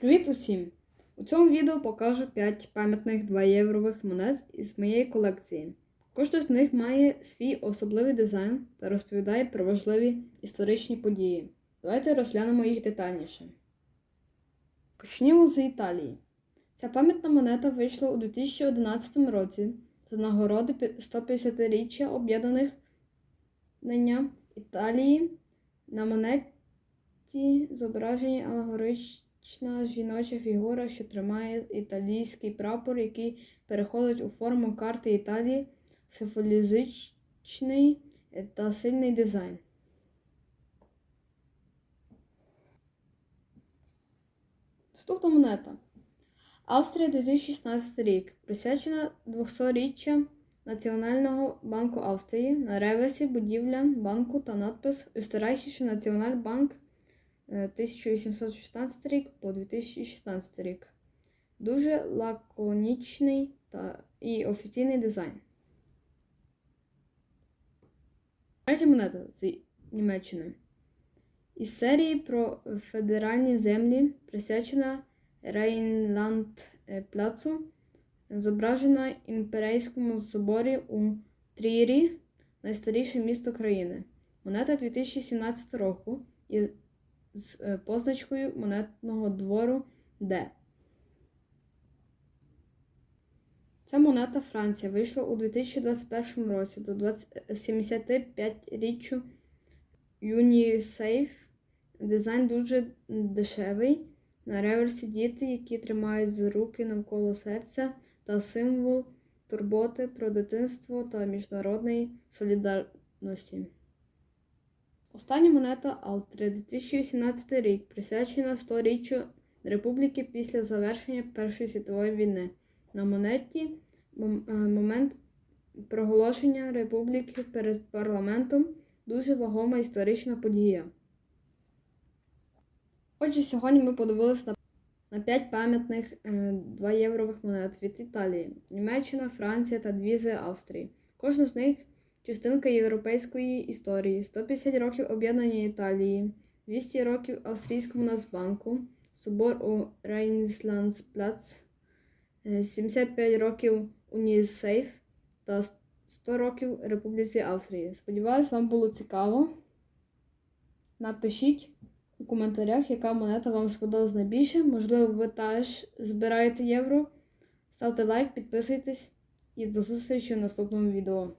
Привіт усім! У цьому відео покажу 5 пам'ятних 2 єврових монет із моєї колекції. Кожна з них має свій особливий дизайн та розповідає про важливі історичні події. Давайте розглянемо їх детальніше. Почнімо з Італії. Ця пам'ятна монета вийшла у 2011 році за нагороди 150-річчя об'єднаних Італії. На монеті зображені алегорична жіноча фігура, що тримає італійський прапор, який переходить у форму карти Італії, символізичний та сильний дизайн. Наступна монета. Австрія 2016 рік. Присвячена 200-річчя Національного банку Австрії. На реверсі будівля банку та надпис Österreichische Національбанк 1816 рік по 2016 рік. Дуже лаконічний та і офіційний дизайн. Третя монета з Німеччини. Із серії про федеральні землі присвячена Рейнланд-Пляцу, зображена Імперійському соборі у Трірі, найстаріше місто країни. Монета 2017 року з позначкою монетного двору Д. Ця монета Франція вийшла у 2021 році до 75-річчю UniSafe. Дизайн дуже дешевий. На реверсі діти, які тримають за руки навколо серця та символ турботи про дитинство та міжнародної солідарності. Остання монета Австрія 2018 рік присвячена 100-річчю Республіки після завершення Першої світової війни. На монеті момент проголошення республіки перед парламентом дуже вагома історична подія. Отже, сьогодні ми подивилися на 5 пам'ятних 2 єврових монет від Італії, Німеччина, Франція та дві з Австрії. Кожна з них частинка європейської історії, 150 років об'єднання Італії, 200 років Австрійському Нацбанку, собор у Рейнсландсплац, 75 років Унісейф та 100 років Республіці Австрії. Сподіваюсь, вам було цікаво. Напишіть у коментарях, яка монета вам сподобалась найбільше. Можливо, ви теж збираєте євро. Ставте лайк, підписуйтесь і до зустрічі в наступному відео.